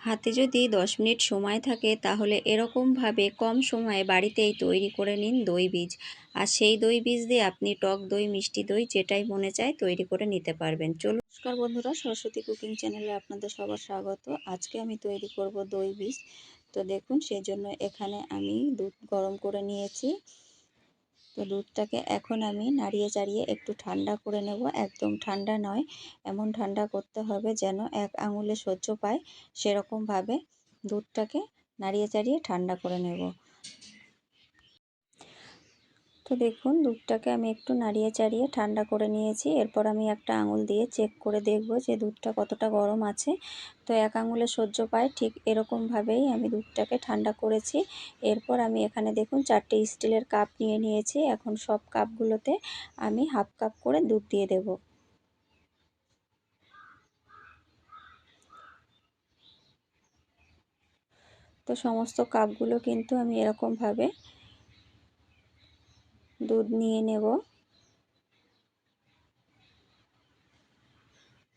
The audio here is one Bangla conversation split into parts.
হাতে যদি দশ মিনিট সময় থাকে, তাহলে এরকমভাবে কম সময়ে বাড়িতেই তৈরি করে নিন দই বীজ। আর সেই দই বীজ দিয়ে আপনি টক দই, মিষ্টি দই, যেটাই মনে চায় তৈরি করে নিতে পারবেন। চলুন। নমস্কার বন্ধুরা, সরস্বতী কুকিং চ্যানেলে আপনাদের সবার স্বাগত। আজকে আমি তৈরি করব দই বীজ। তো দেখুন সেই জন্য এখানে আমি দুধ গরম করে নিয়েছি। তো দুধটাকে এখন আমি নাড়িয়ে চাড়িয়ে একটু ঠান্ডা করে নেব। একদম ঠান্ডা নয়, এমন ঠান্ডা করতে হবে যেন এক আঙুলে সহ্য পায়। সেরকমভাবে দুধটাকে নাড়িয়ে চাড়িয়ে ঠান্ডা করে নেব। তো দেখুন, দুধটাকে আমি একটু নাড়িয়ে চাড়িয়ে ঠান্ডা করে নিয়েছি। এরপর আমি একটা আঙুল দিয়ে চেক করে দেখব যে দুধটা কতটা গরম আছে। তো এক আঙুলে সহ্য পায়, ঠিক এরকমভাবেই আমি দুধটাকে ঠান্ডা করেছি। এরপর আমি এখানে দেখুন, চারটে স্টিলের কাপ নিয়ে নিয়েছি। এখন সব কাপগুলোতে আমি হাফ কাপ করে দুধ দিয়ে দেব। তো সমস্ত কাপগুলো কিন্তু আমি এরকমভাবে দুধ নিয়ে নেব।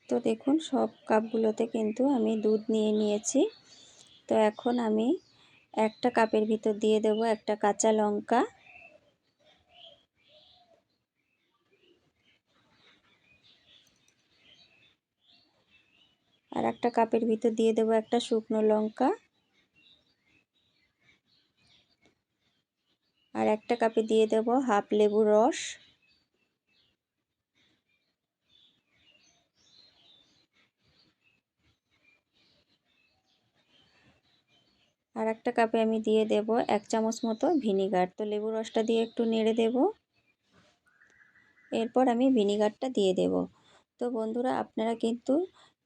তো দেখুন, সব কাপগুলোতে কিন্তু আমি দুধ নিয়ে নিয়েছি। তো এখন আমি একটা কাপের ভিতর দিয়ে দেব একটা কাঁচা লঙ্কা। আর একটা কাপের ভিতর দিয়ে দেব একটা শুকনো লঙ্কা। আর একটা কাপে দিয়ে দেব হাফ লেবুর রস। আর একটা কাপে আমি দিয়ে দেব এক চামচ মতো ভিনিগার। তো লেবু রসটা দিয়ে একটু নেড়ে দেব। এরপর আমি ভিনিগারটা দিয়ে দেব। তো বন্ধুরা, আপনারা কিন্তু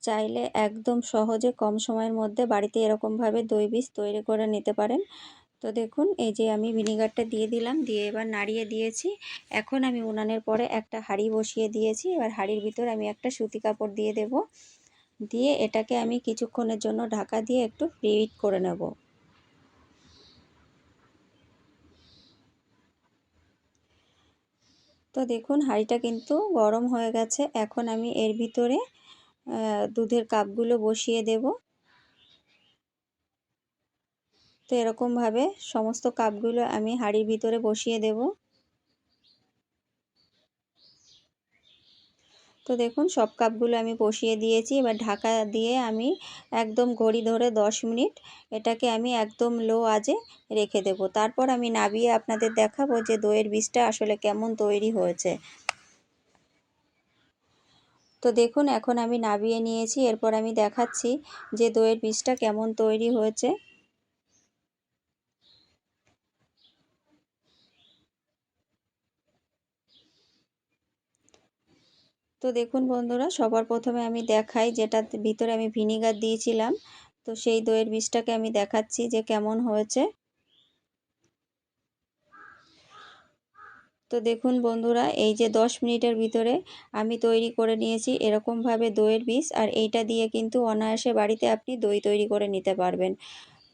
চাইলে একদম সহজে কম সময়ের মধ্যে বাড়িতে এরকমভাবে দই বীজ তৈরি করে নিতে পারেন। তো দেখুন, এই যে আমি ভিনিগারটা দিয়ে দিলাম, দিয়ে এবার নাড়িয়ে দিয়েছি। এখন আমি উনানের পরে একটা হাঁড়ি বসিয়ে দিয়েছি। এবার হাঁড়ির ভিতর আমি একটা সুতি কাপড় দিয়ে দেব। দিয়ে এটাকে আমি কিছুক্ষণের জন্য ঢাকা দিয়ে একটু প্রিহিট করে নেব। তো দেখুন, হাঁড়িটা কিন্তু গরম হয়ে গেছে। এখন আমি এর ভিতরে দুধের কাপগুলো বসিয়ে দেব। তো এরকমভাবে সমস্ত কাপগুলো আমি হাঁড়ির ভিতরে বসিয়ে দেব। তো দেখুন, সব কাপগুলো আমি বসিয়ে দিয়েছি। এবার ঢাকা দিয়ে আমি একদম ঘড়ি ধরে 10 মিনিট এটাকে আমি একদম লো আজে রেখে দেব। তারপর আমি নাবিয়ে আপনাদের দেখাবো যে দইয়ের বীজটা আসলে কেমন তৈরি হয়েছে। তো দেখুন, এখন আমি নাবিয়ে নিয়েছি। এরপর আমি দেখাচ্ছি যে দইয়ের বীজটা কেমন তৈরি হয়েছে। তো দেখুন বন্ধুরা, সবার প্রথমে আমি দেখাই যেটা ভিতরে আমি ভিনিগার দিয়েছিলাম। তো সেই দইয়ের বীজটাকে আমি দেখাচ্ছি যে কেমন হয়েছে। তো দেখুন বন্ধুরা, এই যে 10 মিনিটের ভিতরে আমি তৈরি করে নিয়েছি এরকমভাবে দইয়ের বীজ। আর এইটা দিয়ে কিন্তু অনায়াসে বাড়িতে আপনি দই তৈরি করে নিতে পারবেন।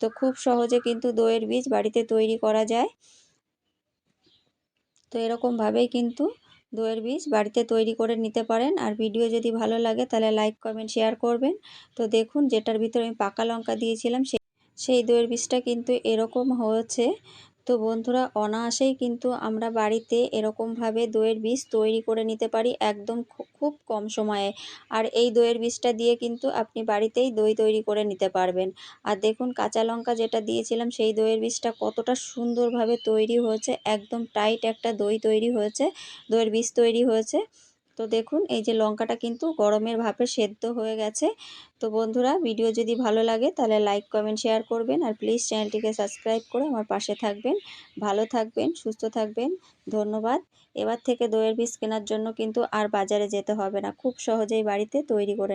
তো খুব সহজে কিন্তু দইয়ের বীজ বাড়িতে তৈরি করা যায়। তো এরকমভাবেই কিন্তু দইয়ের বীজ বাড়িতে তৈরি করে নিতে পারেন। আর ভিডিও যদি ভালো লাগে তাহলে লাইক, কমেন্ট, শেয়ার করবেন। তো দেখুন, যেটার ভিতরে আমি পাকা লঙ্কা দিয়েছিলাম সেই দইয়ের বীজটা কিন্তু এরকম হয়েছে তো বন্ধুরা, অনায়াসেই কিন্তু আমরা বাড়িতে এরকমভাবে দইয়ের বীজ তৈরি করে নিতে পারি একদম খুব কম সময়ে। আর এই দইয়ের বীজটা দিয়ে কিন্তু আপনি বাড়িতেই দই তৈরি করে নিতে পারবেন। আর দেখুন, কাঁচা লঙ্কা যেটা দিয়েছিলাম, সেই দইয়ের বীজটা কতটা সুন্দরভাবে তৈরি হয়েছে, একদম টাইট একটা দই তৈরি হয়েছে, দইয়ের বীজ তৈরি হয়েছে। তো দেখুন, এই যে লঙ্কাটা কিন্তু গরমের ভাপে সেদ্ধ হয়ে গেছে। তো বন্ধুরা, ভিডিও যদি ভালো লাগে তাহলে লাইক, কমেন্ট, শেয়ার করবেন। আর প্লিজ চ্যানেলটিকে সাবস্ক্রাইব করে আমার পাশে থাকবেন। ভালো থাকবেন, সুস্থ থাকবেন। ধন্যবাদ। এবার থেকে দইয়ের বীজ কেনার জন্য কিন্তু আর বাজারে যেতে হবে না। খুব সহজেই বাড়িতে তৈরি করে